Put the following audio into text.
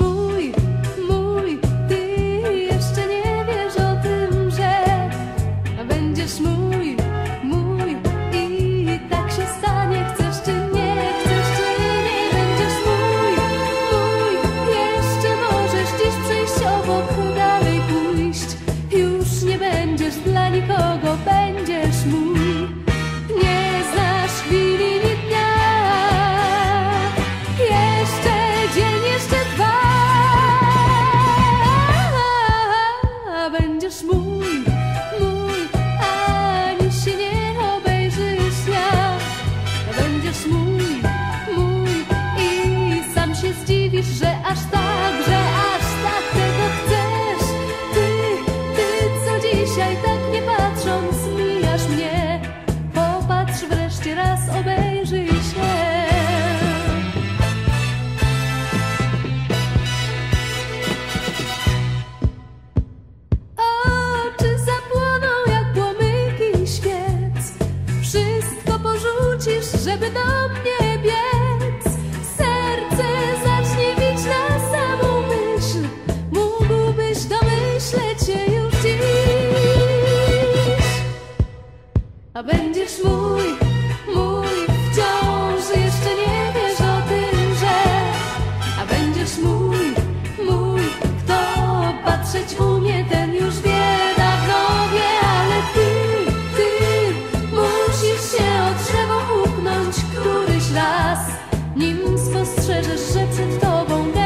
mój Oh. żeby do mnie biec. Serce zacznie bić na samą myśl. Mógłbyś domyśleć się już dziś. A będziesz mój, mój wciąż jeszcze nie wiesz o tym, że. A będziesz mój, mój, kto patrzeć umie. dostrzeżesz, że przed tobą